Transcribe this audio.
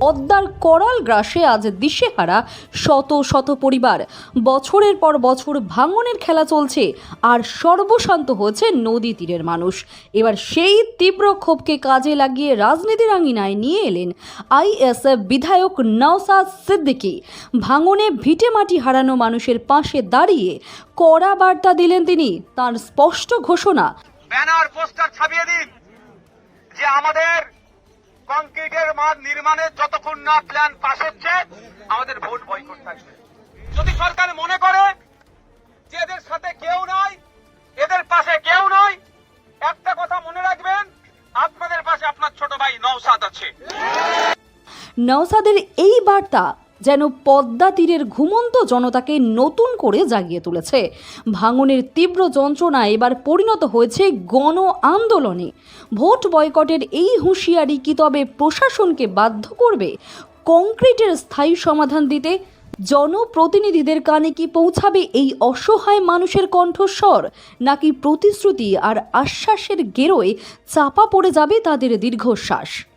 পদ্মার করাল গ্রাসে আজ দিশেহারা শত শত পরিবার। বছরের পর বছর ভাঙনের খেলা চলছে আর সর্বশান্ত হয়েছে নদী তীরের মানুষ। এবার সেই তীব্র ক্ষোভকে কাজে লাগিয়ে রাজনীতির আঙিনায় নিয়ে এলেন আইএসএফ বিধায়ক নওসাদ সিদ্দিকী। ভাঙনে ভিটে মাটি হারানো মানুষের পাশে দাঁড়িয়ে কড়া বার্তা দিলেন তিনি। তার স্পষ্ট ঘোষণা, ব্যানার, পোস্টার ছাপিয়ে দিন যে আমাদের কংক্রিটের মাঠ নির্মাণের যতক্ষণ না প্ল্যান পাশ হচ্ছে, আমাদের ভোট বয়কট থাকবে। যদি সরকার মনে করে যে এদের সাথে কেউ নাই, এদের পাশে কেউ নাই, একটা কথা মনে রাখবেন, আপনাদের পাশে আপনার ছোট ভাই নৌসাদ আছে। নওসাদের এই বার্তা যেন পদ্মা তীরের ঘুমন্ত জনতাকে নতুন করে জাগিয়ে তুলেছে। ভাঙনের তীব্র যন্ত্রণা এবার পরিণত হয়েছে গণ আন্দোলনে। ভোট বয়কটের এই হুঁশিয়ারি কি তবে প্রশাসনকে বাধ্য করবে? কংক্রিটের স্থায়ী সমাধান দিতে জনপ্রতিনিধিদের কানে কি পৌঁছাবে এই অসহায় মানুষের কণ্ঠস্বর? নাকি প্রতিশ্রুতি আর আশ্বাসের গেরোয় চাপা পড়ে যাবে তাদের দীর্ঘশ্বাস?